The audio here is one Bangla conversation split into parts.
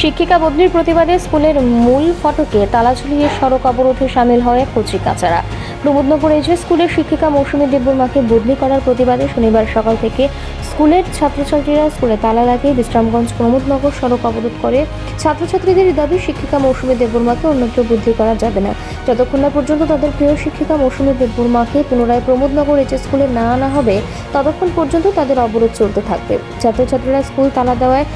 শিক্ষিকা বদলির প্রতিবাদে স্কুলের মূল ফটকে তালা ঝুলিয়ে সড়ক অবরোধে সামিল হয় কচি কাচারা প্রমোদনগর এজে স্কুলের শিক্ষিকা মৌসুমী দেববর্মাকে বদলি করার প্রতিবাদে শনিবার সকাল থেকে স্কুলের ছাত্রছাত্রীরা স্কুলে তালা লাগিয়ে বিশ্রামগঞ্জ প্রমোদনগর সড়ক অবরোধ করে। ছাত্রছাত্রীদের দাবি, শিক্ষিকা মৌসুমী দেববর্মাকে অন্যত্র বদলি করা যাবে না। যতক্ষণ না পর্যন্ত তাদের প্রিয় শিক্ষিকা মৌসুমী দেববর্মাকে পুনরায় প্রমোদনগর এজে স্কুলে না আনা হবে, ততক্ষণ পর্যন্ত তাদের অবরোধ চলতে থাকবে। ছাত্রছাত্রীরা স্কুল তালা দেওয়ায়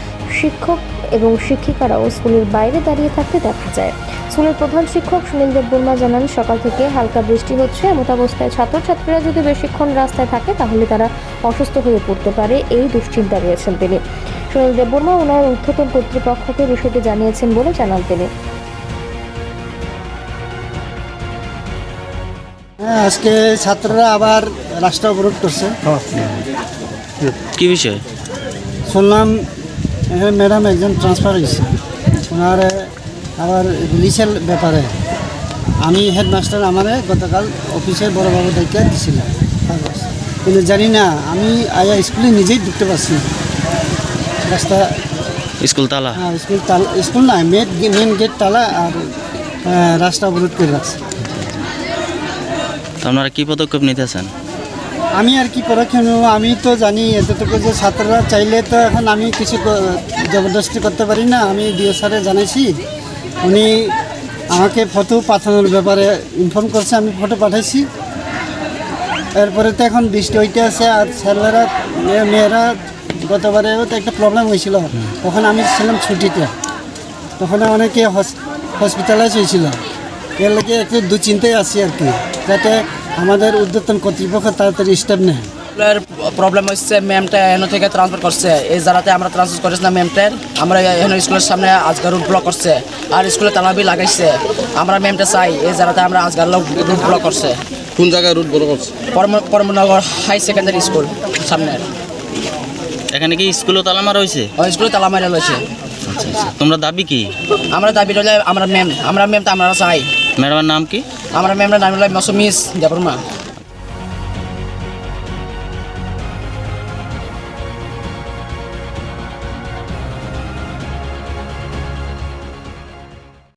শিক্ষক এবং শিক্ষিকারাও স্কুলের বাইরে দাঁড়িয়ে থাকতে দেখা যায়। স্কুলের প্রধান শিক্ষক সুনীল দেববর্মা জানান সকাল থেকে হালকা বৃষ্টি হচ্ছে। এমত অবস্থায় ছাত্রছাত্রীরা যদি বেশিক্ষণ রাস্তায় থাকে তাহলে তারা অসুস্থ হয়ে পড়তে পারে এই দুশ্চিন্তা রয়েছেন তিনি। সুনীল দেববর্মা ওনার ঊর্ধ্বতন কর্তৃপক্ষকে বিষয়টি জানিয়েছেন বলে জানান তিনি। হ্যাঁ আজকে ছাত্ররা আবার রাস্তা অবরোধ করছে। কি বিষয়? শুনলাম এখানে ম্যাডাম একজন ট্রান্সফার হয়েছে ওনার আবার রিলিজের ব্যাপারে। আমি হেডমাস্টার আমারে গতকাল অফিসে বড়োবাবু ডেকে দিছিলাম। কাগজ কিন্তু জানি না আমি আয়া স্কুলে নিজেই ঢুকতে পারছি রাস্তা স্কুল তালা? হ্যাঁ, স্কুল তালা স্কুল না মেন মেন গেট তালা আর রাস্তা অবরোধ করে রাখছে। আপনারা কি পদক্ষেপ নিতেছেন? আমি আর কি পরীক্ষা নেব আমি তো জানি এতটুকু যে ছাত্ররা চাইলে তো এখন আমি কিছু জবরদস্তি করতে পারি না। আমি ডিও স্যারে জানাইছি, উনি আমাকে ফটো পাঠানোর ব্যাপারে ইনফর্ম করছে, আমি ফটো পাঠাইছি। এরপরে তো এখন বৃষ্টি হইতে আছে আর ছেলেরা, মেয়েরা, গতবারেও তো একটা প্রবলেম হয়েছিল। তখন আমি ছিলাম ছুটিতে। তখন অনেকে হসপিটালাইজ হয়েছিল। এর লাগে একটু দুশ্চিন্তায় আছি আর কি। যাতে আমাদের উদ্যোতন কর্তৃপক্ষ তাড়াতাড়ি স্টেপ নেয়। স্কুলের প্রবলেম হচ্ছে ম্যামটা এখান থেকে ট্রান্সফার করছে। এই জায়গাতে আমরা ট্রান্সফার করেছি না ম্যামটার আমরা এখানে স্কুলের সামনে আজকাল রুট ব্লক করছে। আর স্কুলে তালাবি লাগাইছে। আমরা ম্যামটা চাই এই জায়গাতে আমরা আজকাল রুট ব্লক করছে। কোন জায়গায় রুট ব্লক করছে? পরম- পরমনগর হাই সেকেন্ডারি স্কুল সামনে। এখানে কি স্কুলও তালা মারা হয়েছে? স্কুলে তালা মারা রয়েছে আচ্ছা আচ্ছা। তোমরা দাবি কি? আমরা দাবি রইলে আমরা ম্যাম আমরা ম্যামটা আমরা চাই। ম্যাডামের নাম কি? আমরা ম্যামের নাম হলো মসমিস দেবর্মা